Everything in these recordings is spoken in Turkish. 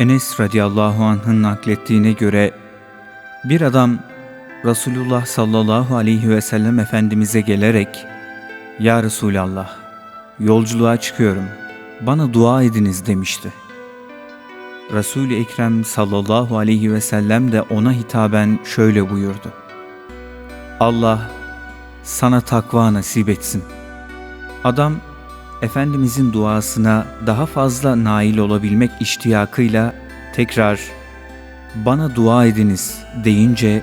Enes radıyallahu anh'ın naklettiğine göre bir adam Resulullah sallallahu aleyhi ve sellem Efendimiz'e gelerek Ya Resulallah yolculuğa çıkıyorum bana dua ediniz demişti. Resul-i Ekrem sallallahu aleyhi ve sellem de ona hitaben şöyle buyurdu. Allah sana takva nasip etsin. Adam Efendimizin duasına daha fazla nail olabilmek iştiyakıyla tekrar bana dua ediniz deyince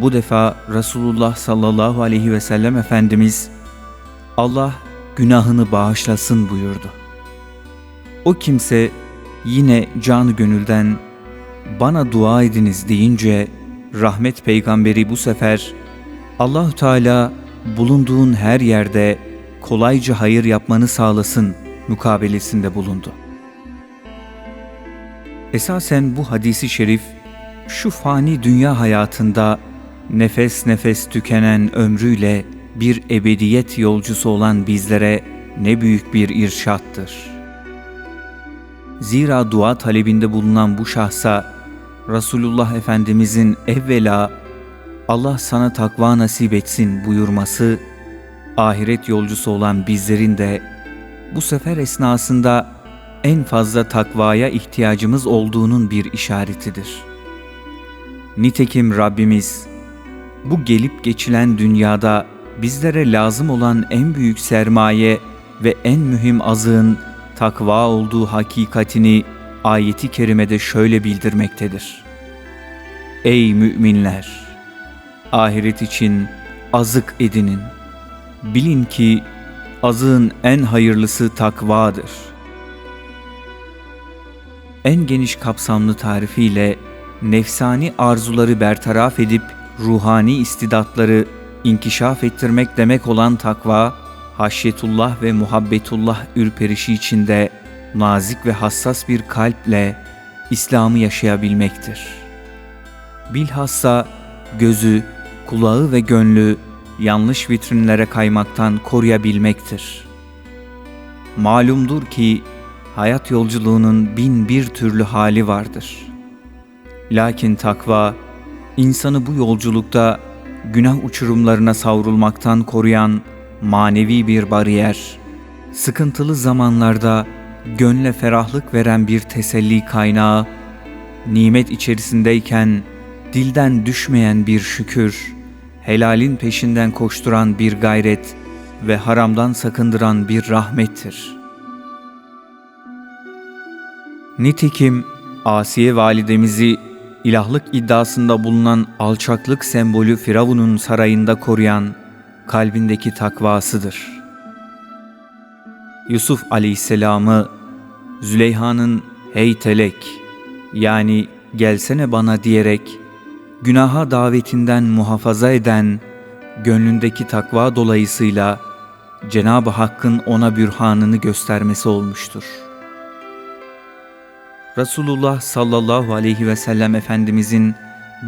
bu defa Resulullah sallallahu aleyhi ve sellem Efendimiz Allah günahını bağışlasın buyurdu. O kimse yine canı gönülden bana dua ediniz deyince rahmet peygamberi bu sefer Allahü Teala bulunduğun her yerde kolayca hayır yapmanı sağlasın mukabelesinde bulundu. Esasen bu hadisi şerif şu fani dünya hayatında nefes nefes tükenen ömrüyle bir ebediyet yolcusu olan bizlere ne büyük bir irşattır. Zira dua talebinde bulunan bu şahsa Resulullah Efendimizin evvela Allah sana takva nasip etsin buyurması, ahiret yolcusu olan bizlerin de bu sefer esnasında en fazla takvaya ihtiyacımız olduğunun bir işaretidir. Nitekim Rabbimiz bu gelip geçilen dünyada bizlere lazım olan en büyük sermaye ve en mühim azığın takva olduğu hakikatini ayeti kerimede şöyle bildirmektedir. Ey müminler! Ahiret için azık edinin. Bilin ki azığın en hayırlısı takvadır. En geniş kapsamlı tarifiyle nefsani arzuları bertaraf edip ruhani istidatları inkişaf ettirmek demek olan takva, haşyetullah ve muhabbetullah ürperişi içinde nazik ve hassas bir kalple İslam'ı yaşayabilmektir. Bilhassa gözü, kulağı ve gönlü yanlış vitrinlere kaymaktan koruyabilmektir. Malumdur ki hayat yolculuğunun bin bir türlü hali vardır. Lakin takva, insanı bu yolculukta günah uçurumlarına savrulmaktan koruyan manevi bir bariyer, sıkıntılı zamanlarda gönle ferahlık veren bir teselli kaynağı, nimet içerisindeyken dilden düşmeyen bir şükür, helalin peşinden koşturan bir gayret ve haramdan sakındıran bir rahmettir. Nitekim Asiye validemizi ilahlık iddiasında bulunan alçaklık sembolü Firavun'un sarayında koruyan kalbindeki takvasıdır. Yusuf aleyhisselamı Züleyha'nın hey telek yani gelsene bana diyerek günaha davetinden muhafaza eden gönlündeki takva dolayısıyla Cenab-ı Hakk'ın ona bürhanını göstermesi olmuştur. Resulullah sallallahu aleyhi ve sellem Efendimizin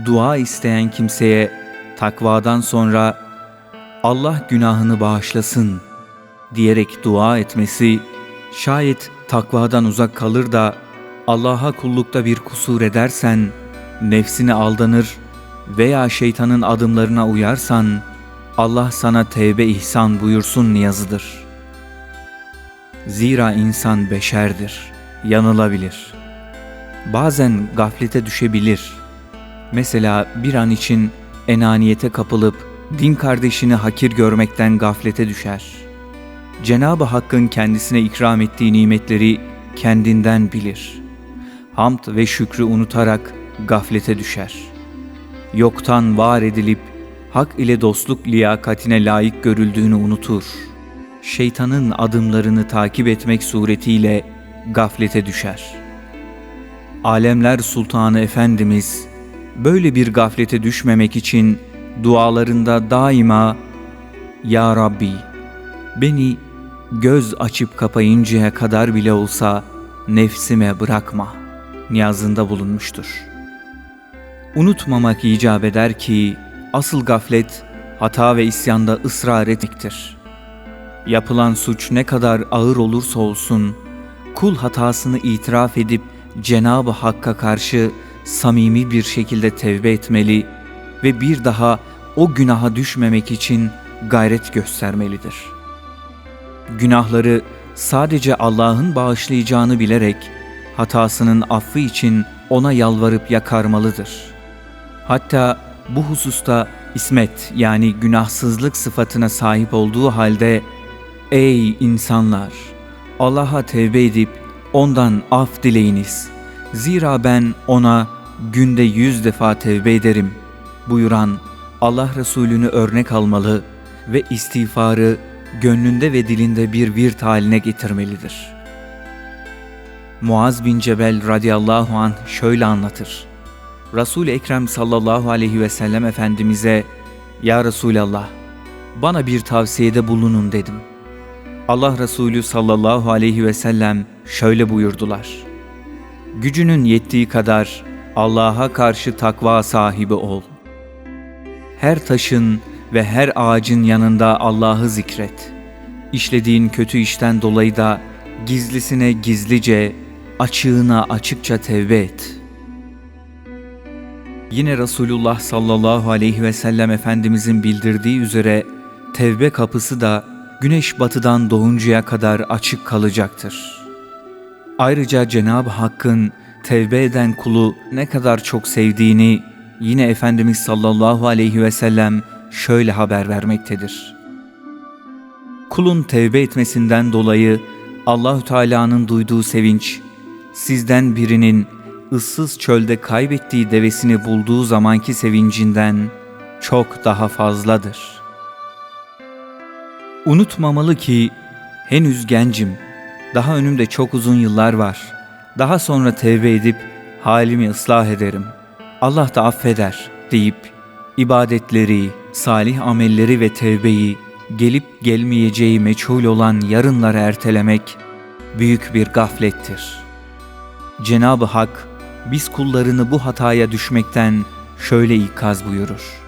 dua isteyen kimseye takvadan sonra Allah günahını bağışlasın diyerek dua etmesi şayet takvadan uzak kalır da Allah'a kullukta bir kusur edersen, nefsine aldanır veya şeytanın adımlarına uyarsan, Allah sana tevbe ihsan buyursun niyazıdır. Zira insan beşerdir, yanılabilir. Bazen gaflete düşebilir. Mesela bir an için enaniyete kapılıp din kardeşini hakir görmekten gaflete düşer. Cenab-ı Hakk'ın kendisine ikram ettiği nimetleri kendinden bilir. Hamd ve şükrü unutarak gaflete düşer. Yoktan var edilip hak ile dostluk liyakatine layık görüldüğünü unutur. Şeytanın adımlarını takip etmek suretiyle gaflete düşer. Alemler Sultanı Efendimiz böyle bir gaflete düşmemek için dualarında daima Ya Rabbi beni göz açıp kapayıncaya kadar bile olsa nefsime bırakma niyazında bulunmuştur. Unutmamak icap eder ki asıl gaflet hata ve isyanda ısrar etmektir. Yapılan suç ne kadar ağır olursa olsun kul hatasını itiraf edip Cenab-ı Hakk'a karşı samimi bir şekilde tevbe etmeli ve bir daha o günaha düşmemek için gayret göstermelidir. Günahları sadece Allah'ın bağışlayacağını bilerek hatasının affı için ona yalvarıp yakarmalıdır. Hatta bu hususta ismet yani günahsızlık sıfatına sahip olduğu halde ey insanlar Allah'a tevbe edip ondan af dileyiniz. Zira ben ona günde yüz defa tevbe ederim buyuran Allah Resulü'nü örnek almalı ve istiğfarı gönlünde ve dilinde bir virt haline getirmelidir. Muaz bin Cebel radıyallahu anh şöyle anlatır. Resul-i Ekrem sallallahu aleyhi ve sellem Efendimiz'e Ya Resulallah bana bir tavsiyede bulunun dedim. Allah Resulü sallallahu aleyhi ve sellem şöyle buyurdular. Gücünün yettiği kadar Allah'a karşı takva sahibi ol. Her taşın ve her ağacın yanında Allah'ı zikret. İşlediğin kötü işten dolayı da gizlisine gizlice, açığına açıkça tevbe et. Yine Resulullah sallallahu aleyhi ve sellem Efendimizin bildirdiği üzere tevbe kapısı da güneş batıdan doğuncaya kadar açık kalacaktır. Ayrıca Cenab-ı Hakk'ın tevbe eden kulu ne kadar çok sevdiğini yine Efendimiz sallallahu aleyhi ve sellem şöyle haber vermektedir. Kulun tevbe etmesinden dolayı Allahü Teala'nın duyduğu sevinç sizden birinin ıssız çölde kaybettiği devesini bulduğu zamanki sevincinden çok daha fazladır. Unutmamalı ki henüz gencim, daha önümde çok uzun yıllar var. Daha sonra tevbe edip halimi ıslah ederim. Allah da affeder deyip ibadetleri, salih amelleri ve tevbeyi gelip gelmeyeceği meçhul olan yarınlara ertelemek büyük bir gaflettir. Cenab-ı Hak biz kullarını bu hataya düşmekten şöyle ikaz buyurur.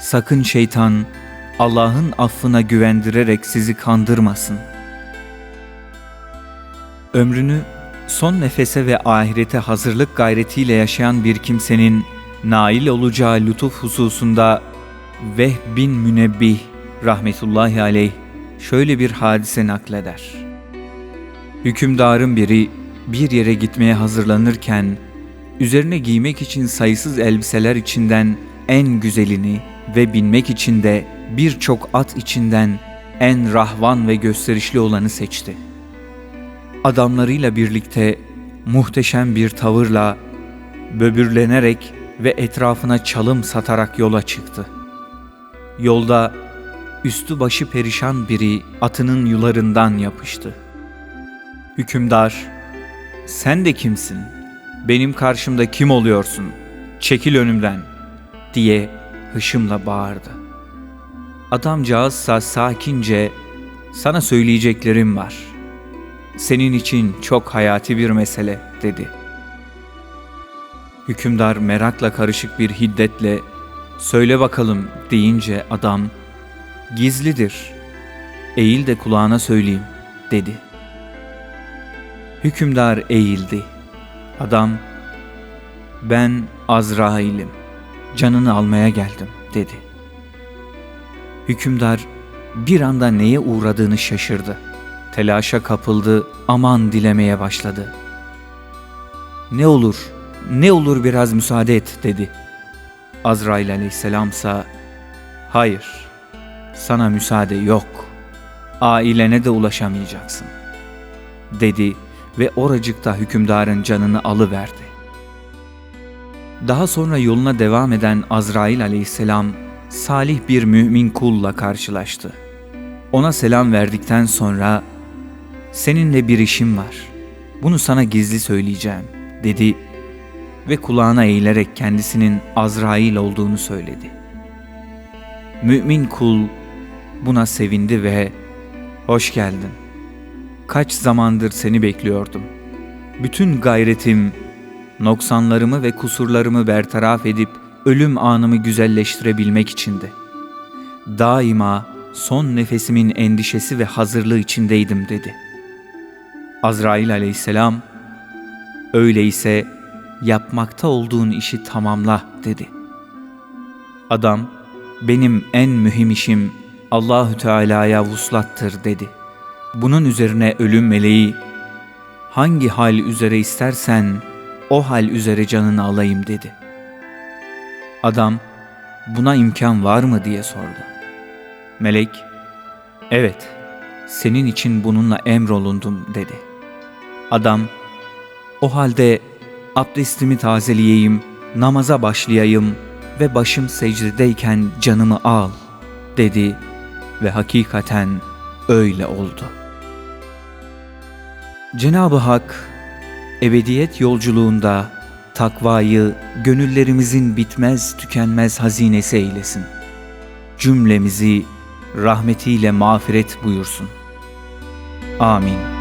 Sakın şeytan Allah'ın affına güvendirerek sizi kandırmasın. Ömrünü son nefese ve ahirete hazırlık gayretiyle yaşayan bir kimsenin nail olacağı lütuf hususunda Veh bin Münebbih rahmetullahi aleyh şöyle bir hadise nakleder. Hükümdarın biri bir yere gitmeye hazırlanırken üzerine giymek için sayısız elbiseler içinden en güzelini ve binmek için de birçok at içinden en rahvan ve gösterişli olanı seçti. Adamlarıyla birlikte muhteşem bir tavırla böbürlenerek ve etrafına çalım satarak yola çıktı. Yolda üstü başı perişan biri atının yularından yapıştı. Hükümdar, sen de kimsin? Benim karşımda kim oluyorsun? Çekil önümden, diye hışımla bağırdı. Adamcağızsa sakince, sana söyleyeceklerim var. Senin için çok hayati bir mesele, dedi. Hükümdar merakla karışık bir hiddetle, söyle bakalım deyince adam, gizlidir, eğil de kulağına söyleyeyim, dedi.'' Hükümdar eğildi. Adam, ben Azrail'im, canını almaya geldim dedi. Hükümdar bir anda neye uğradığını şaşırdı. Telaşa kapıldı, aman dilemeye başladı. Ne olur, ne olur biraz müsaade et dedi. Azrail aleyhisselamsa, hayır, sana müsaade yok, ailene de ulaşamayacaksın, dedi ve oracıkta hükümdarın canını alıverdi. Daha sonra yoluna devam eden Azrail aleyhisselam salih bir mümin kulla karşılaştı. Ona selam verdikten sonra seninle bir işim var. Bunu sana gizli söyleyeceğim dedi ve kulağına eğilerek kendisinin Azrail olduğunu söyledi. Mümin kul buna sevindi ve hoş geldin kaç zamandır seni bekliyordum. Bütün gayretim, noksanlarımı ve kusurlarımı bertaraf edip ölüm anımı güzelleştirebilmek içindi. Daima son nefesimin endişesi ve hazırlığı içindeydim dedi. Azrail aleyhisselam, Öyleyse yapmakta olduğun işi tamamla dedi. Adam benim en mühim işim Allahü Teala'ya vuslattır dedi. Bunun üzerine ölüm meleği hangi hal üzere istersen o hal üzere canını alayım dedi. Adam buna imkan var mı diye sordu. Melek evet senin için bununla emrolundum dedi. Adam o halde abdestimi tazeleyeyim, namaza başlayayım ve başım secdedeyken canımı al dedi ve hakikaten öyle oldu. Cenab-ı Hak ebediyet yolculuğunda takvayı gönüllerimizin bitmez tükenmez hazinesi eylesin. Cümlemizi rahmetiyle mağfiret buyursun. Amin.